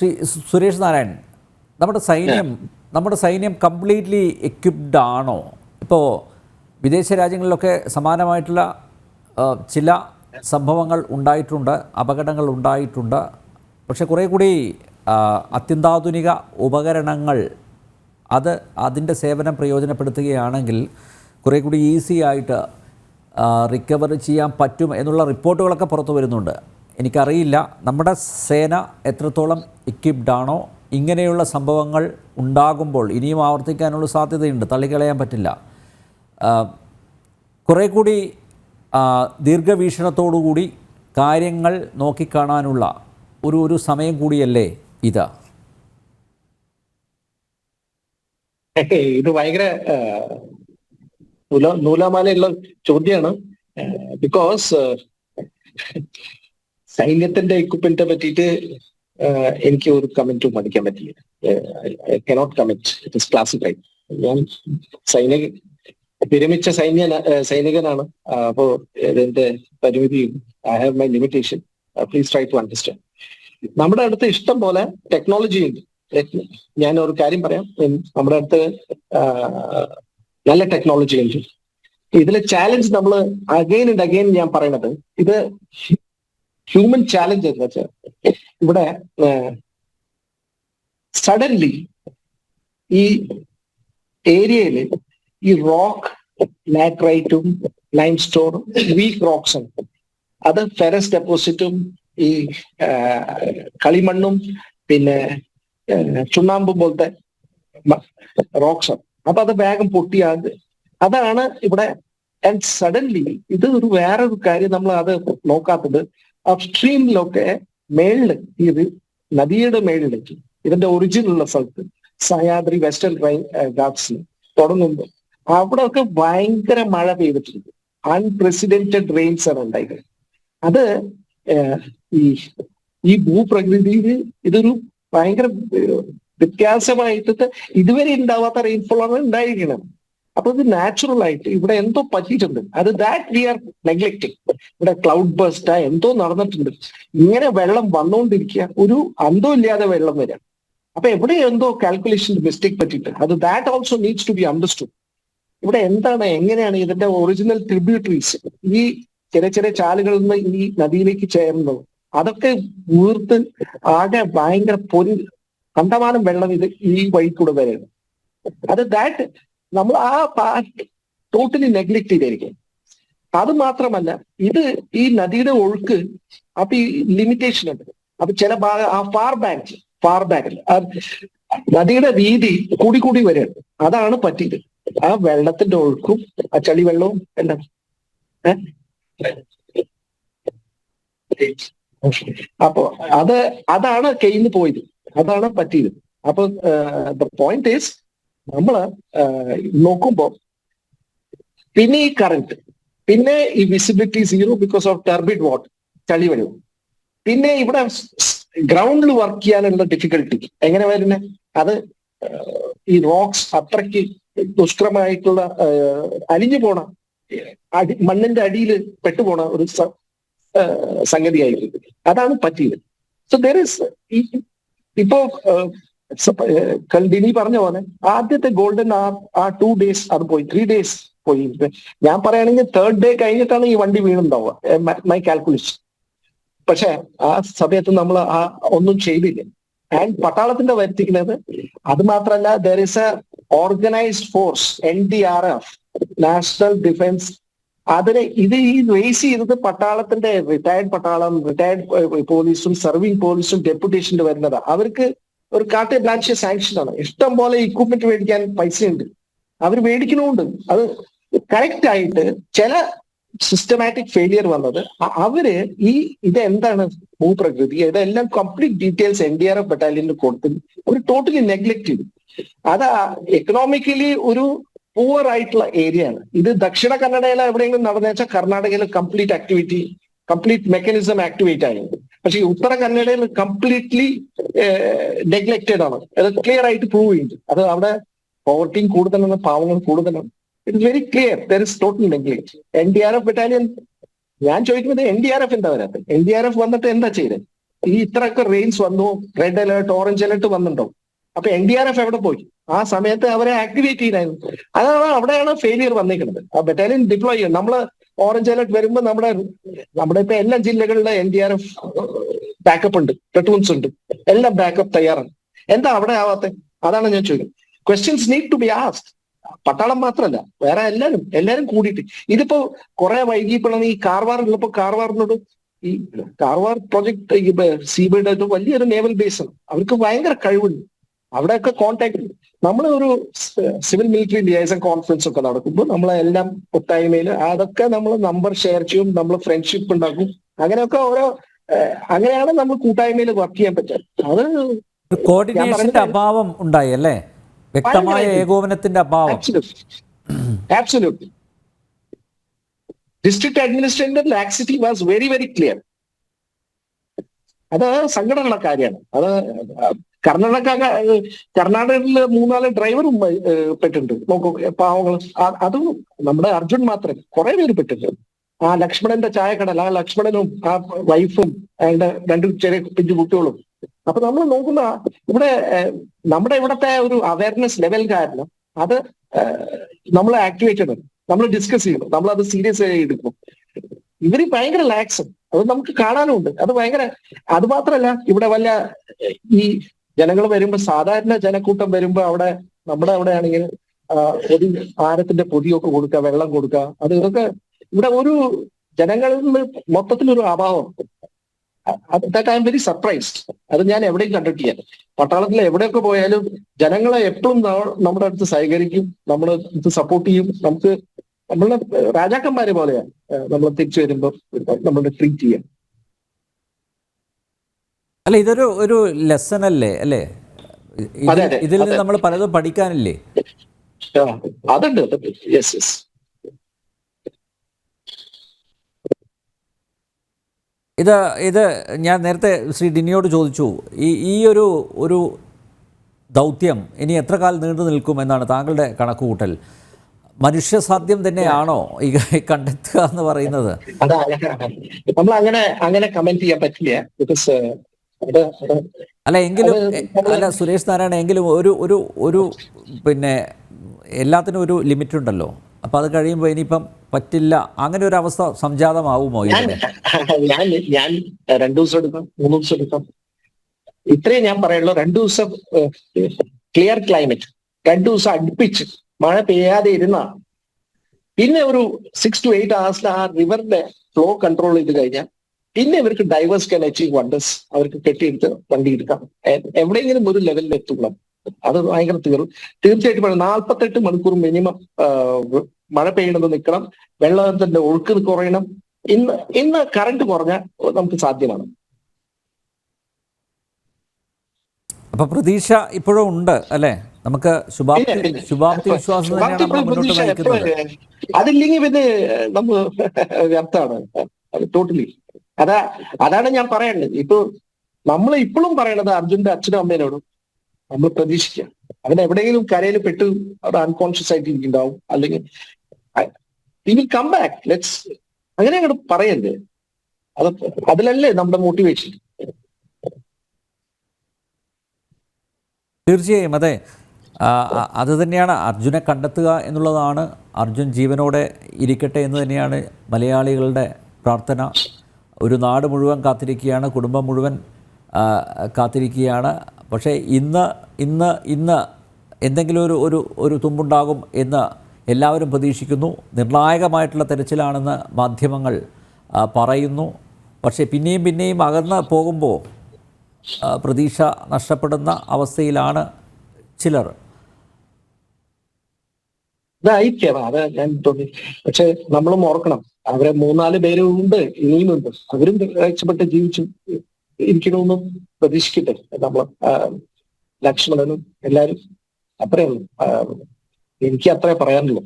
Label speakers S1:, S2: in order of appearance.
S1: ശ്രീ സുരേഷ് നാരായൺ നമ്മുടെ സൈന്യം നമ്മുടെ സൈന്യം കംപ്ലീറ്റ്ലി എക്വിപ്ഡ് ആണോ? ഇപ്പോൾ വിദേശ രാജ്യങ്ങളിലൊക്കെ സമാനമായിട്ടുള്ള ചില സംഭവങ്ങൾ ഉണ്ടായിട്ടുണ്ട് അപകടങ്ങൾ ഉണ്ടായിട്ടുണ്ട്. പക്ഷെ കുറേ കൂടി അത്യന്താധുനിക ഉപകരണങ്ങൾ അത് അതിന്റെ സേവനം പ്രയോജനപ്പെടുത്തുകയാണെങ്കിൽ കുറേ കൂടി ഈസി ആയിട്ട് റിക്കവർ ചെയ്യാൻ പറ്റും എന്നുള്ള റിപ്പോർട്ടുകളൊക്കെ പുറത്തു വരുന്നുണ്ട്. എനിക്കറിയില്ല. നമ്മുടെ സേന എത്രത്തോളം എക്വിപ്ഡ് ആണോ ഇങ്ങനെയുള്ള സംഭവങ്ങൾ ഉണ്ടാകുമ്പോൾ ഇനിയും ആവർത്തിക്കാനുള്ള സാധ്യതയുണ്ട്. തള്ളിക്കളയാൻ പറ്റില്ല. കുറേ കൂടി ദീർഘവീക്ഷണത്തോടുകൂടി കാര്യങ്ങൾ നോക്കിക്കാണാനുള്ള ഒരു ഒരു സമയം കൂടിയല്ലേ ഇത്?
S2: ഇത് ഭയങ്കര നൂലാമാലയുള്ള ചോദ്യമാണ് ബിക്കോസ് സൈന്യത്തിന്റെ എക്യുപ്മെന്റിനെ പറ്റിയിട്ട് എനിക്ക് ഒരു കമന്റും പഠിക്കാൻ പറ്റില്ല I cannot comment it is classify ഞാൻ സൈനിക വിരമിച്ച സൈന്യ സൈനികനാണ്. അപ്പോ ഇതിന്റെ പരിമിതിയും I have my limitation please try to understand നമ്മുടെ അടുത്ത് ഇഷ്ടം പോലെ ടെക്നോളജി ഉണ്ട്. ഞാൻ ഒരു കാര്യം പറയാം. നമ്മുടെ അടുത്ത് നല്ല ടെക്നോളജി ഉണ്ട്. ഇതിലെ ചാലഞ്ച് നമ്മൾ അഗൈൻ ആൻഡ് അഗൈൻ ഞാൻ പറയണത് ഇത് ഹ്യൂമൻ ചാലഞ്ച് എന്ന് വെച്ചാൽ ഇവിടെ സഡൻലി ഈ ഏരിയയിൽ ഈ റോക്ക് ലാറ്ററൈറ്റും ലൈം സ്റ്റോണും വീക്ക് റോക്സും അത് ഫെറസ് ഡെപ്പോസിറ്റും ഈ കളിമണ്ണും പിന്നെ ചുണ്ണാമ്പും പോലത്തെ റോക്സും അപ്പൊ അത് വേഗം പൊട്ടിയാത് അതാണ് ഇവിടെ ആൻഡ് സഡൻലി ഇത് ഒരു വേറൊരു കാര്യം നമ്മൾ അത് നോക്കാത്തത്. അപ്സ്ട്രീമിലൊക്കെ മേളിൽ ഇത് നദിയുടെ മേളിലേക്ക് ഇതിന്റെ ഒറിജിനൽ ഉള്ള സ്ഥലത്ത് സഹ്യാദ്രി വെസ്റ്റേൺ റൈൻ ഗാഡ്സിൽ തുടങ്ങുമ്പോൾ അവിടെ ഒക്കെ ഭയങ്കര മഴ പെയ്തിട്ടുണ്ട്. അൺപ്രസിഡന്റഡ് റെയിൻസ് ആണ് ഉണ്ടായത് അത് ഈ ഈ ഭൂപ്രകൃതിയിൽ ഇതൊരു ഭയങ്കര വ്യത്യാസമായിട്ട് ഇതുവരെ ഉണ്ടാവാത്ത റെയിൻഫോൾ ആണ് ഉണ്ടായിരിക്കണം അപ്പൊ ഇത് നാച്ചുറൽ ആയിട്ട് ഇവിടെ എന്തോ പറ്റിയിട്ടുണ്ട്. അത് ദാറ്റ് വി ആർ നെഗ്ലക്റ്റിംഗ് ഇവിടെ ക്ലൗഡ് ബേസ്റ്റ് എന്തോ നടന്നിട്ടുണ്ട്. ഇങ്ങനെ വെള്ളം വന്നുകൊണ്ടിരിക്കുക ഒരു അന്തം ഇല്ലാതെ വെള്ളം വരാം അപ്പൊ എവിടെ എന്തോ കാൽക്കുലേഷൻ മിസ്റ്റേക്ക് പറ്റിയിട്ട് അത് that also needs to be understood ഇവിടെ എന്താണ് എങ്ങനെയാണ് ഇതിന്റെ ഒറിജിനൽ ട്രിബ്യൂട്ടറീസ് ഈ ചെറിയ ചെറിയ ചാലുകളിൽ നിന്ന് ഈ നദിയിലേക്ക് ചേർന്നത് അതൊക്കെ വീർത്ത് ആകെ ഭയങ്കര പൊരി കണ്ടമാനം വെള്ളം ഇത് ഈ വഴി കൂടെ അത് ദാറ്റ് നമ്മൾ ആ പാർട്ട് ടോട്ടലി നെഗ്ലക്ട് ചെയ്തിരിക്കും. അത് മാത്രമല്ല ഇത് ഈ നദിയുടെ ഒഴുക്ക് അപ്പൊ ഈ ലിമിറ്റേഷൻ ഉണ്ട്. അപ്പൊ ചില ഭാഗം ആ ഫാർ ബാങ്ക് ഫാർ ബാങ്കിൽ നദിയുടെ വീതി കൂടി കൂടി വരികയാണ്. അതാണ് പറ്റിയത്. ആ വെള്ളത്തിന്റെ ഒഴുക്കും ആ ചളി വെള്ളവും എല്ലാം അപ്പൊ അത് അതാണ് കയ്യിൽ നിന്ന് പോയത്. അതാണ് പറ്റിയത്. അപ്പൊ ദ പോയിന്റ് ഈസ് നമ്മൾ നോക്കുമ്പോൾ നോക്കുമ്പോ പിന്നെ ഈ കറണ്ട് പിന്നെ ഈ visibility zero because of turbid water ചളി വരും പിന്നെ ഇവിടെ ഗ്രൗണ്ടിൽ വർക്ക് ചെയ്യാനുള്ള ഡിഫിക്കൽട്ടി എങ്ങനെ വരുന്നത് അത് ഈ റോക്സ് അത്രയ്ക്ക് ദുഷ്കരമായിട്ടുള്ള അലിഞ്ഞു പോണ അടി മണ്ണിന്റെ അടിയിൽ പെട്ടുപോണ ഒരു സംഗതിയായിരുന്നു അതാണ് പറ്റിയത്. സോ ദർ ഇസ് ഇപ്പോ കൽഡിനി പറഞ്ഞ പോലെ ആദ്യത്തെ ഗോൾഡൻ ആ ആ ടു ഡേയ്സ് അത് പോയി. ത്രീ ഡേയ്സ് പോയി. ഞാൻ പറയുകയാണെങ്കിൽ തേർഡ് ഡേ കഴിഞ്ഞിട്ടാണ് ഈ വണ്ടി വീണുണ്ടാവുക. മൈ കാൽക്കുലേഷൻ പക്ഷെ ആ സമയത്ത് നമ്മൾ ആ ഒന്നും ചെയ്തില്ല. ആൻഡ് പട്ടാളത്തിന്റെ വരുത്തിക്കുന്നത് അത് മാത്രമല്ല there is a organised force N D R F national defence അതിന് ഇത് ഈ റേസ് ചെയ്തത് പട്ടാളത്തിന്റെ റിട്ടയർഡ് പട്ടാളം റിട്ടയർഡ് പോലീസും സർവിംഗ് പോലീസും ഡെപ്യൂട്ടേഷനിൽ വരുന്നതാണ് അവർക്ക് ഒരു കാട്ടെ ബ്ലാൻഷ് സാങ്ഷൻ ആണ്. ഇഷ്ടം പോലെ ഇക്വിപ്മെന്റ് മേടിക്കാൻ പൈസയുണ്ട്. അവർ മേടിക്കണമുണ്ട് അത് കറക്റ്റ് ആയിട്ട് ചില സിസ്റ്റമാറ്റിക് ഫെയിലിയർ വന്നത് അവർ ഈ ഇത് എന്താണ് ഭൂപ്രകൃതി? ഇതെല്ലാം complete details N D R F ബറ്റാലിയനിൽ കൊടുത്ത് അവർ ടോട്ടലി നെഗ്ലക്ട് ചെയ്തു. അത് എക്കണോമിക്കലി ഒരു പൂവർ ആയിട്ടുള്ള ഏരിയ ആണ്. ഇത് ദക്ഷിണ കന്നഡയിലെവിടെയെങ്കിലും നടന്നു വെച്ചാൽ കർണാടകയിലെ complete activity complete mechanism activate ആയി. പക്ഷെ ഉത്തര കന്നഡയിൽ കംപ്ലീറ്റ്ലി നെഗ്ലക്റ്റഡ് ആണ്. അത് ക്ലിയർ ആയിട്ട് പ്രൂവ് ചെയ്യുന്നുണ്ട്. അത് അവിടെ പോവർട്ടിയും കൂടുതലാണ് പാവങ്ങൾ കൂടുതലാണ്. It's very clear there is total neglect N D R F battalion ഞാൻ ചോദിക്കുന്നത് എൻ ഡി ആർ എഫ് എന്താ വരാത്തത് എൻ ഡി ആർ എഫ് വന്നിട്ട് എന്താ ചെയ്തത് ഈ ഇത്രയൊക്കെ റെയിൻസ് വന്നു റെഡ് അലേർട്ട് ഓറഞ്ച് അലേർട്ട് വന്നിട്ടുണ്ടോ? അപ്പൊ എൻ ഡി ആർ എഫ് എവിടെ പോയി? ആ സമയത്ത് അവരെ ആക്ടിവേറ്റ് ചെയ്തായിരുന്നു. അതാണ് അവിടെയാണ് ഫെയിലിയർ വന്നിരിക്കുന്നത് ആ ബറ്റാലിയൻ ഡിപ്ലോയ് ചെയ്യും നമ്മൾ ഓറഞ്ച് അലർട്ട് വരുമ്പോൾ നമ്മുടെ നമ്മുടെ ഇപ്പൊ എല്ലാ ജില്ലകളിലെ N D R F backup ഉണ്ട്. പ്ലറ്റൂൺസ് ഉണ്ട്. എല്ലാം ബാക്കപ്പ് തയ്യാറാണ്. എന്താ അവിടെ ആവാത്തെ? അതാണ് ഞാൻ ചോദിക്കുന്നത്. Questions need to be asked പട്ടാളം മാത്രമല്ല വേറെ എല്ലാരും എല്ലാരും കൂടിയിട്ട്. ഇതിപ്പോ കുറെ വൈകിയപ്പോഴാണ് ഈ കാർവാർ ഉള്ളപ്പോ കാർവാറിനോട് ഈ കാർവാർ പ്രൊജക്ട് സീബയുടെ വലിയൊരു നേവൽ ബേസ് ആണ്. അവർക്ക് ഭയങ്കര കഴിവുണ്ട്. അവിടെയൊക്കെ കോൺടാക്ട് നമ്മൾ ഒരു സിവിൽ മിലിറ്ററി ലിയൈസൺ കോൺഫറൻസ് ഒക്കെ നടക്കുമ്പോൾ നമ്മളെല്ലാം ഒത്തായ്മയിൽ അതൊക്കെ നമ്മൾ നമ്പർ ഷെയർ ചെയ്യും നമ്മൾ ഫ്രണ്ട്ഷിപ്പ് ഉണ്ടാക്കും അങ്ങനെയൊക്കെ ഓരോ അങ്ങനെയാണ് നമ്മൾ കൂട്ടായ്മയിൽ വർക്ക് ചെയ്യാൻ പറ്റുക അത്
S1: കോർഡിനേഷന്റെ അഭാവം ഉണ്ടായി അല്ലേ വ്യക്തമായ. ഏകോപനത്തിന്റെ അഭാവം
S2: Absolutely. Absolutely. Administrator laxity was very very clear. അത് സങ്കടമുള്ള കാര്യമാണ് അത് കർണാടക കർണാടകയിൽ മൂന്നാൽ ഡ്രൈവറും പെട്ടിട്ടുണ്ട്. നോക്കൂ പാവങ്ങൾ അതും നമ്മുടെ അർജുൻ മാത്രം കുറെ പേര് പെട്ടിട്ടുണ്ട്. ആ ലക്ഷ്മണന്റെ ചായക്കടൽ ആ ലക്ഷ്മണനും ആ വൈഫും അയാളുടെ രണ്ട് ചെറിയ പിഞ്ചു കുട്ടികളും. അപ്പൊ നമ്മൾ നോക്കുന്ന ഇവിടെ നമ്മുടെ ഇവിടത്തെ ഒരു അവയർനെസ് ലെവൽ കാരണം അത് നമ്മൾ ആക്ടിവേറ്റഡ് നമ്മൾ ഡിസ്കസ് ചെയ്യണം. നമ്മൾ അത് സീരിയസ് ആയി എടുക്കും ഇവർ ഭയങ്കര ലാക്സ് അത് നമുക്ക് കാണാനുണ്ട് അത് ഭയങ്കര അത് മാത്രല്ല ഇവിടെ വല്ല ഈ ജനങ്ങൾ വരുമ്പോ സാധാരണ ജനക്കൂട്ടം വരുമ്പോ അവിടെ നമ്മുടെ അവിടെ ആണെങ്കിൽ പൊതി ആരത്തിന്റെ പൊതിയൊക്കെ കൊടുക്കുക വെള്ളം കൊടുക്കുക. അത് ഇതൊക്കെ ഇവിടെ ഒരു ജനങ്ങളിൽ നിന്ന് മൊത്തത്തിലൊരു അഭാവം. That I'm very surprised അത് ഞാൻ എവിടെയും കണ്ടിട്ടില്ല. പട്ടാളത്തിൽ എവിടെയൊക്കെ പോയാലും ജനങ്ങളെ എപ്പോഴും നമ്മുടെ അടുത്ത് സഹകരിക്കും നമ്മൾ ഇത് സപ്പോർട്ട് ചെയ്യും. നമുക്ക് നമ്മളെ രാജാക്കന്മാരെ പോലെയാണ് നമ്മൾ തിരിച്ചു വരുമ്പോൾ നമ്മളെ ട്രീറ്റ് ചെയ്യാം
S1: അല്ല ഇതൊരു ഒരു ലെസൺ അല്ലേ അല്ലേ? ഇതിൽ- നിന്ന് നമ്മൾ പലതും പഠിക്കാനില്ലേ?
S2: അതുണ്ട് യെസ് യെസ്
S1: ഇത് ഇത് ഞാൻ നേരത്തെ ശ്രീ ഡിനിയോട് ചോദിച്ചു ഈ ഈ ഒരു ഒരു ദൗത്യം ഇനി എത്ര കാലം നീണ്ടു നിൽക്കും എന്നാണ് താങ്കളുടെ കണക്കുകൂട്ടൽ. മനുഷ്യസാധ്യം തന്നെയാണോ ഈ കണ്ടെത്തുക എന്ന് പറയുന്നത്?
S2: നമ്മൾ അങ്ങനെ അങ്ങനെ കമന്റ് ചെയ്യാൻ പറ്റില്ല ബിക്കോസ്
S1: അല്ല എങ്കിലും അല്ല സുരേഷ് നാരായണ എങ്കിലും ഒരു ഒരു ഒരു പിന്നെ എല്ലാത്തിനും ഒരു ലിമിറ്റ് ഉണ്ടല്ലോ. അപ്പൊ അത് കഴിയുമ്പോൾ ഇനിയിപ്പം പറ്റില്ല അങ്ങനെ ഒരു അവസ്ഥ സംജാതമാവുമോ
S2: ഞാൻ ഞാൻ ഞാൻ രണ്ടു ദിവസം എടുക്കാം മൂന്ന് ദിവസം എടുക്കാം. ഇത്രയും ഞാൻ പറയുള്ളൂ രണ്ടു ദിവസം ക്ലിയർ ക്ലൈമറ്റ് രണ്ടു ദിവസം അടുപ്പിച്ച് മഴ പെയ്യാതെ ഇരുന്ന. പിന്നെ ഒരു സിക്സ് ടു എയ്റ്റ് അവേഴ്സിൽ ആ റിവറിന്റെ ഫ്ലോ കൺട്രോൾ ചെയ്ത് കഴിഞ്ഞാൽ പിന്നെ ഇവർക്ക് ഡൈവേഴ്സ് ക്യാൻ അച്ചീവ് വണ്ടേഴ്സ് അവർക്ക് കെട്ടിയെടുത്ത് വണ്ടി എടുക്കാം. എവിടെയെങ്കിലും ഒരു ലെവലിൽ എത്തുള്ളൂ അത് ഭയങ്കര തീർന്നു തീർച്ചയായിട്ടും നാൽപ്പത്തെട്ട് മണിക്കൂർ മിനിമം മഴ പെയ്യണത് നിൽക്കണം വെള്ളത്തിന്റെ ഒഴുക്ക് കുറയണം. ഇന്ന് ഇന്ന് കറണ്ട് കുറഞ്ഞ നമുക്ക് സാധ്യമാണ്.
S1: അപ്പൊ പ്രതീക്ഷ ഇപ്പോഴും ഉണ്ട് അല്ലേ? നമുക്ക് ശുഭാപ്തി. ശുഭാപ്തി വിശ്വാസം
S2: അതില്ലെങ്കിൽ പിന്നെ നമ്മൾ വ്യർത്ഥമാണ്. ടോട്ടലി അതാ അതാണ് ഞാൻ പറയേണ്ടത്. ഇപ്പൊ നമ്മൾ ഇപ്പോഴും പറയണത് അർജുന്റെ അച്ഛനും അമ്മേനോടും നമ്മൾ പ്രതീക്ഷിക്കുക അവൻ എവിടെയെങ്കിലും കരയിൽ പെട്ട് അവിടെ അൺകോൺഷ്യസ് ആയിട്ട് ഇരിക്കുന്നുണ്ടാവും. അല്ലെങ്കിൽ വിൽ കം ബാക്ക് ലെറ്റ്സ് അങ്ങനെ അങ്ങോട്ട് പറയണ്ടേ അത് അതിലല്ലേ നമ്മുടെ മോട്ടിവേഷൻ
S1: തീർച്ചയായും അതെ. അത് തന്നെയാണ് അർജുനെ കണ്ടെത്തുക എന്നുള്ളതാണ് അർജുൻ ജീവനോടെ ഇരിക്കട്ടെ എന്ന് തന്നെയാണ് മലയാളികളുടെ പ്രാർത്ഥന. ഒരു നാട് മുഴുവൻ കാത്തിരിക്കുകയാണ് കുടുംബം മുഴുവൻ കാത്തിരിക്കുകയാണ്. പക്ഷേ ഇന്ന് ഇന്ന് ഇന്ന് എന്തെങ്കിലും ഒരു ഒരു ഒരു തുമ്പുണ്ടാകും എന്ന് എല്ലാവരും പ്രതീക്ഷിക്കുന്നു. നിർണായകമായിട്ടുള്ള തെരച്ചിലാണെന്ന് മാധ്യമങ്ങൾ പറയുന്നു. പക്ഷേ പിന്നെയും പിന്നെയും അകന്ന് പോകുമ്പോൾ പ്രതീക്ഷ നഷ്ടപ്പെടുന്ന അവസ്ഥയിലാണ് ചിലർ.
S2: ഇതായിരിക്കാം. അത് ഞാൻ തോന്നി. പക്ഷെ നമ്മളും ഓർക്കണം. അവരെ മൂന്നാൽ പേരും ഉണ്ട് ഇനിയുമുണ്ട് അവരും രക്ഷപ്പെട്ട് ജീവിച്ചു ഇരിക്കണമെന്നും പ്രതീക്ഷിക്കട്ടെ. നമ്മൾ ലക്ഷ്മണനും എല്ലാരും അത്രയുള്ളൂ എനിക്ക് അത്രേ പറയാനുള്ളൂ.